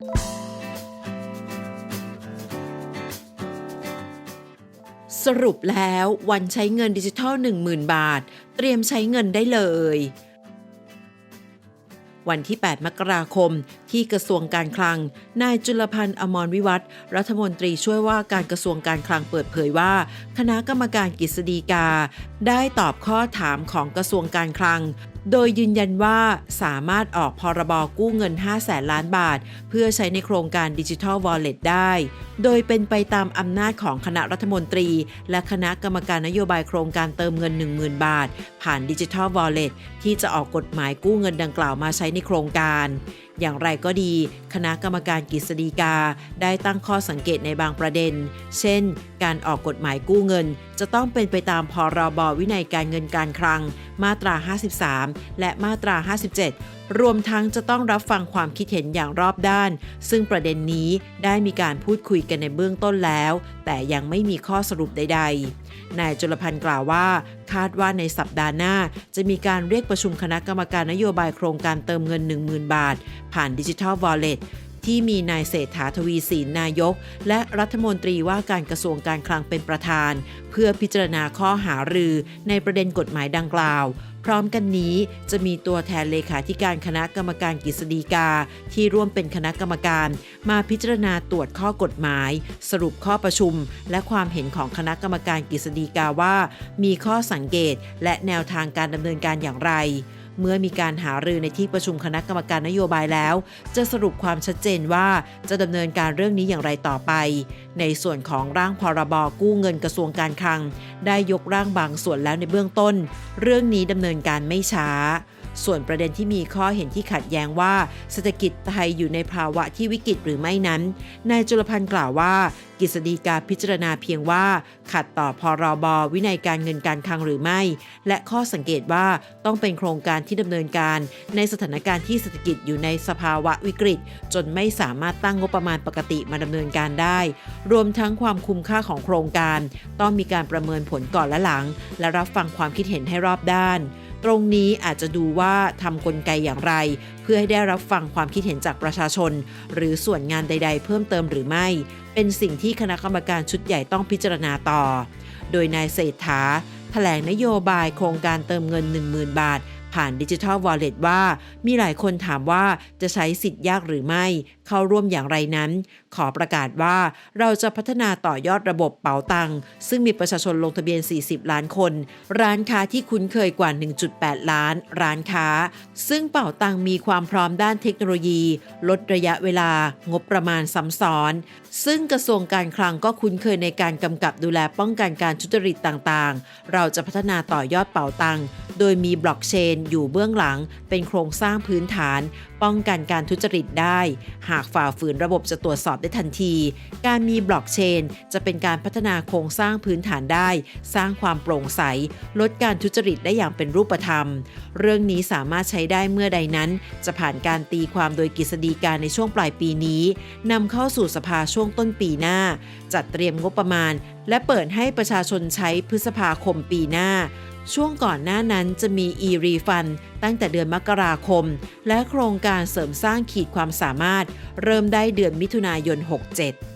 สรุปแล้ววันใช้เงินดิจิทัล 10,000 บาท เตรียมใช้เงินได้เลย วันที่ 8 มกราคม ที่กระทรวงการคลัง นายจุลพันธ์อมรวิวัฒรัฐมนตรีช่วยว่าการกระทรวงการคลังเปิดเผยว่า คณะกรรมการกฤษฎีกา ได้ตอบข้อถามของกระทรวงการคลัง โดยยืนยันว่าสามารถออกพรบกู้เงิน 5 แสนล้านบาท เพื่อใช้ในโครงการดิจิทัลวอลเล็ตได้ โดยเป็นไปตามอำนาจของคณะรัฐมนตรี และคณะกรรมการนโยบายโครงการเติมเงิน 10,000 บาท ผ่านดิจิทัลวอลเล็ตที่จะออกกฎหมายกู้เงินดังกล่าวมาใช้ในโครงการ อย่างไรก็ดี คณะกรรมการกฤษฎีกาได้ตั้งข้อสังเกตในบางประเด็น เช่น การออกกฎหมายกู้เงิน จะต้องเป็นไปตามพรบวินัยการเงินการคลัง มาตรา 53 และมาตรา 57 รวมทั้งจะต้องรับฟังความคิดเห็นอย่างรอบด้าน ซึ่งประเด็นนี้ได้มีการพูดคุยกันในเบื้องต้นแล้ว แต่ยังไม่มีข้อสรุปใด ๆ นายจุลพันธ์กล่าวว่า คาดว่าในสัปดาห์หน้า จะมีการเรียกประชุมคณะกรรมการนโยบายโครงการเติมเงิน 10,000 บาท ผ่านดิจิทัลวอลเล็ต ที่มีนายเศรษฐาทวีสินนายก และรัฐมนตรีว่าการกระทรวงการคลังเป็นประธาน เพื่อพิจารณาข้อหารือในประเด็นกฎหมายดังกล่าว พร้อมกันนี้จะมีตัวแทนเลขาธิการคณะกรรมการกฤษฎีกา ที่ร่วมเป็นคณะกรรมการ มาพิจารณาตรวจข้อกฎหมาย สรุปข้อประชุม และความเห็นของคณะกรรมการกฤษฎีกาว่า มีข้อสังเกตและแนวทางการดำเนินการอย่างไร เมื่อมีการหารือในที่ประชุมคณะกรรมการนโยบายแล้ว จะสรุปความชัดเจนว่าจะดำเนินการเรื่องนี้อย่างไรต่อไป ในส่วนของร่างพรบกู้เงินกระทรวงการคลัง ได้ยกร่างบางส่วนแล้วในเบื้องต้น เรื่องนี้ดำเนินการไม่ช้า ส่วนประเด็นที่มีข้อเห็นที่ขัดแย้งว่าเศรษฐกิจไทยอยู่ในภาวะที่วิกฤตหรือไม่นั้นนายจุลพันธ์กล่าวว่า กฤษฎีกาพิจารณาเพียงว่า ขัดต่อพรบวินัยการเงินการคลังหรือไม่ และข้อสังเกตว่าต้องเป็นโครงการที่ดำเนินการ ในสถานการณ์ที่เศรษฐกิจอยู่ในสภาวะวิกฤต จนไม่สามารถตั้งงบประมาณปกติมาดำเนินการได้ รวมทั้งความคุ้มค่าของโครงการ ต้องมีการประเมินผลก่อนและหลัง และรับฟังความคิดเห็นให้รอบด้าน ตรงนี้อาจจะดูว่าทำกลไกอย่างไร เพื่อให้ได้รับฟังความคิดเห็นจากประชาชน หรือส่วนงานใด ๆ เพิ่มเติมหรือไม่ เป็นสิ่งที่คณะกรรมการชุดใหญ่ต้องพิจารณาต่อ โดยนายเศรษฐาแถลงนโยบายโครงการเติมเงิน 10,000 บาทผ่านดิจิทัลวอลเล็ตว่า มีหลายคนถามว่าจะใช้สิทธิ์ยากหรือไม่ เข้าร่วมอย่างไรนั้น ขอประกาศว่าเราจะพัฒนาต่อยอดระบบเป๋าตังซึ่งมีประชาชนลงทะเบียน 40 ล้านคน ร้านค้าที่คุ้นเคยกว่า 1.8 ล้าน ร้านค้า ซึ่งเป๋าตังมีความพร้อมด้านเทคโนโลยี ลดระยะเวลางบประมาณซ้ำซ้อน ซึ่งกระทรวงการคลังก็คุ้นเคยในการกำกับดูแลป้องกันการทุจริตต่างๆ เราจะพัฒนาต่อยอดเป๋าตัง โดยมีบล็อกเชนอยู่เบื้องหลังเป็นโครงสร้างพื้นฐาน ป้องกันการทุจริตได้ หากฝ่าฝืนระบบจะตรวจสอบได้ทันที การมีบล็อกเชน จะเป็นการพัฒนาโครงสร้างพื้นฐานได้ สร้างความโปร่งใส ลดการทุจริตได้อย่างเป็นรูปธรรม เรื่องนี้สามารถใช้ได้เมื่อใดนั้น จะผ่านการตีความโดยกฤษฎีการในช่วงปลายปีนี้นำเข้าสู่สภาช่วงต้นปีหน้า จัดเตรียมงบประมาณ และเปิดให้ประชาชนใช้พฤษภาคมปีหน้าช่วงก่อนหน้านั้นจะมี e-refund ตั้งแต่เดือนมกราคม และโครงการการเสริมสร้างขีดความสามารถเริ่มได้เดือนมิถุนายน 67